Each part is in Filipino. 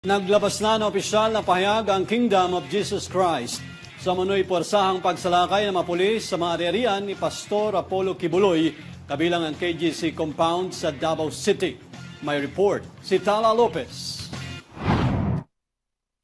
Naglabas na ng opisyal na pahayag ang Kingdom of Jesus Christ sa manoy puwersahang pagsalakay ng mga pulis sa mga ari-arian ni Pastor Apollo Kibuloy kabilang ang KGC compound sa Davao City. May report si Tala Lopez.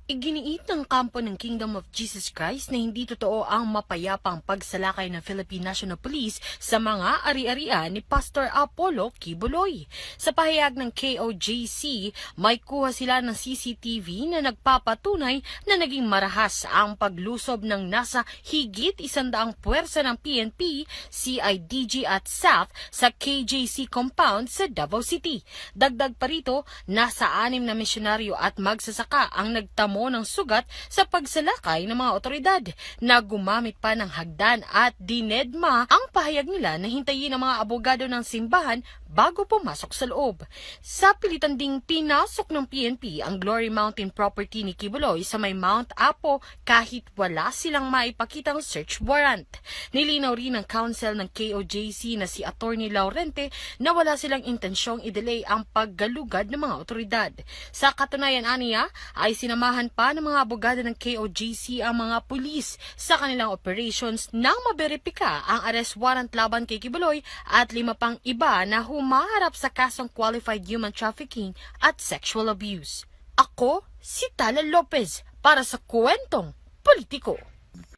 Iginiit ng kampo ng Kingdom of Jesus Christ na hindi totoo ang mapayapang pagsalakay ng Philippine National Police sa mga ari-arian ni Pastor Apollo Kibuloy. Sa pahayag ng KOJC, may kuha sila ng CCTV na nagpapatunay na naging marahas ang paglusob ng nasa higit isandaang puwersa ng PNP, CIDG at SAF sa KJC compound sa Davao City. Dagdag pa rito, nasa anim na misyonaryo at magsasaka ang nagtamo ng sugat sa pagsalakay ng mga otoridad. Na gumamit pa ng hagdan at dinedma ang pahayag nila na hintayin ang mga abogado ng simbahan bago pumasok sa loob. Sa pilitan ding pinasok ng PNP ang Glory Mountain property ni Kibuloy sa may Mount Apo kahit wala silang maipakitang search warrant. Nilinaw rin ng counsel ng KOJC na si Attorney Laurente na wala silang intensyong i-delay ang paggalugad ng mga otoridad. Sa katunayan aniya ay sinamahan pa ng mga abogado ng KOJC ang mga pulis sa kanilang operations nang maberipika ang arrest warrant laban kay Kibuloy at lima pang iba na humaharap sa kasong qualified human trafficking at sexual abuse. Ako, si Tala Lopez, para sa kwentong politiko.